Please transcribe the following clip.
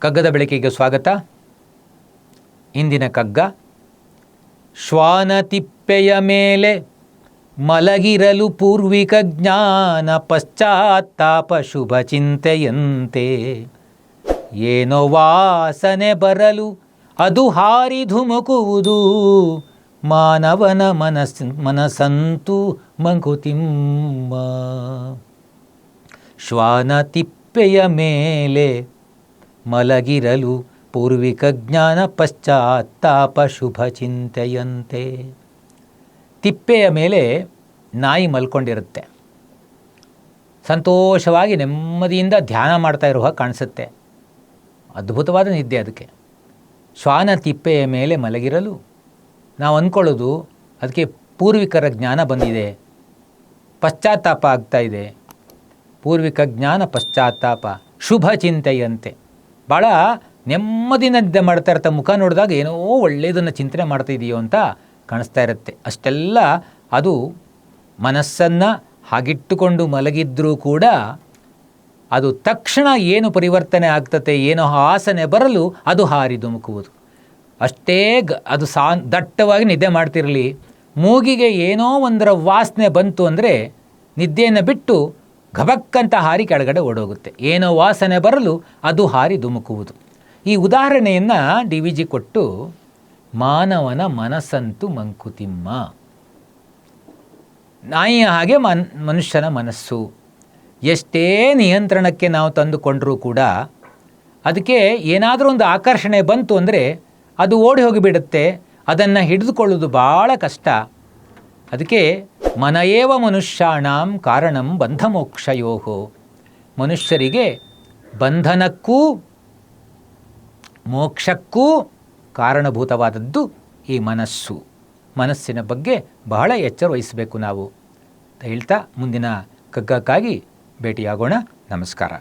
ಕಗ್ಗದ ಬೆಳಕಿಗೆ ಸ್ವಾಗತ. ಇಂದಿನ ಕಗ್ಗ, ಶ್ವಾನತಿಪ್ಪೆಯ ಮೇಲೆ ಮಲಗಿರಲು ಪೂರ್ವಿಕ ಜ್ಞಾನ ಪಶ್ಚಾತ್ತಾಪ ಶುಭ ಚಿಂತೆಯಂತೆ. ಏನೋ ವಾಸನೆ ಬರಲು ಅದು ಹಾರಿ ಧುಮುಕುವುದು ಮಾನವನ ಮನಸ್, ಮನಸ್ಸಂತೂ ಮಂಕುತಿಮ್ಮ ಶ್ವಾನತಿಪ್ಪೆಯ ಮೇಲೆ ಮಲಗಿರಲು ಪೂರ್ವಿಕ ಜ್ಞಾನ ಪಶ್ಚಾತ್ತಾಪ ಶುಭ ಚಿಂತೆಯಂತೆ. ತಿಪ್ಪೆಯ ಮೇಲೆ ನಾಯಿ ಮಲ್ಕೊಂಡಿರುತ್ತೆ. ಸಂತೋಷವಾಗಿ ನೆಮ್ಮದಿಯಿಂದ ಧ್ಯಾನ ಮಾಡ್ತಾ ಇರುವ ಕಾಣಿಸುತ್ತೆ. ಅದ್ಭುತವಾದ ನಿದ್ದೆ ಅದಕ್ಕೆ. ಶ್ವಾನ ತಿಪ್ಪೆಯ ಮೇಲೆ ಮಲಗಿರಲು ನಾವು ಅಂದ್ಕೊಳ್ಳೋದು ಅದಕ್ಕೆ ಪೂರ್ವಿಕರ ಜ್ಞಾನ ಬಂದಿದೆ. ಪಶ್ಚಾತ್ತಾಪ ಆಗ್ತಾ ಇದೆ. ಪೂರ್ವಿಕ ಜ್ಞಾನ ಪಶ್ಚಾತ್ತಾಪ ಶುಭ ಚಿಂತೆಯಂತೆ. ಭಾಳ ನೆಮ್ಮದಿನ ಮಾಡ್ತಾ ಇರ್ತಾ ಮುಖ ನೋಡಿದಾಗ ಏನೋ ಒಳ್ಳೆಯದನ್ನು ಚಿಂತನೆ ಮಾಡ್ತಾ ಇದೆಯೋ ಅಂತ ಕಾಣಿಸ್ತಾ ಇರುತ್ತೆ. ಅಷ್ಟೆಲ್ಲ ಅದು ಮನಸ್ಸನ್ನು ಹಾಗಿಟ್ಟುಕೊಂಡು ಮಲಗಿದ್ರೂ ಕೂಡ ಅದು ತಕ್ಷಣ ಏನು ಪರಿವರ್ತನೆ ಆಗ್ತತೆ, ಏನೋ ಆಸನೆ ಬರಲು ಅದು ಹಾರಿ ಧುಮುಕುವುದು ಅಷ್ಟೇ ಗ, ಅದು ಸಾ, ದಟ್ಟವಾಗಿ ನಿದ್ದೆ ಮಾಡ್ತಿರಲಿ. ಮೂಗಿಗೆ ಏನೋ ಒಂದರ ವಾಸನೆ ಬಂತು ಅಂದರೆ ನಿದ್ದೆಯನ್ನು ಬಿಟ್ಟು ಘಬಕ್ಕಂತ ಹಾರಿ ಕೆಳಗಡೆ ಓಡೋಗುತ್ತೆ. ಏನೋ ವಾಸನೆ ಬರಲು ಅದು ಹಾರಿ ಧುಮುಕುವುದು. ಈ ಉದಾಹರಣೆಯನ್ನು ಡಿ ವಿ ಜಿ ಕೊಟ್ಟು, ಮಾನವನ ಮನಸ್ಸಂತು ಮಂಕುತಿಮ್ಮ. ನಾಯಿಯ ಹಾಗೆ ಮನ್, ಮನುಷ್ಯನ ಮನಸ್ಸು. ಎಷ್ಟೇ ನಿಯಂತ್ರಣಕ್ಕೆ ನಾವು ತಂದುಕೊಂಡರೂ ಕೂಡ ಅದಕ್ಕೆ ಏನಾದರೂ ಒಂದು ಆಕರ್ಷಣೆ ಬಂತು ಅಂದರೆ ಅದು ಓಡಿ ಹೋಗಿಬಿಡುತ್ತೆ. ಅದನ್ನು ಹಿಡಿದುಕೊಳ್ಳೋದು ಭಾಳ ಕಷ್ಟ. ಅದಕ್ಕೆ ಮನಯೇವ ಮನುಷ್ಯಾಣಾಂ ಕಾರಣಂ ಬಂಧಮೋಕ್ಷಯೋ. ಮನುಷ್ಯರಿಗೆ ಬಂಧನಕ್ಕೂ ಮೋಕ್ಷಕ್ಕೂ ಕಾರಣಭೂತವಾದದ್ದು ಈ ಮನಸ್ಸು. ಮನಸ್ಸಿನ ಬಗ್ಗೆ ಬಹಳ ಎಚ್ಚರ ವಹಿಸಬೇಕು ನಾವು. ಹೇಳ್ತಾ ಮುಂದಿನ ಕಗ್ಗಕ್ಕಾಗಿ ಭೇಟಿಯಾಗೋಣ. ನಮಸ್ಕಾರ.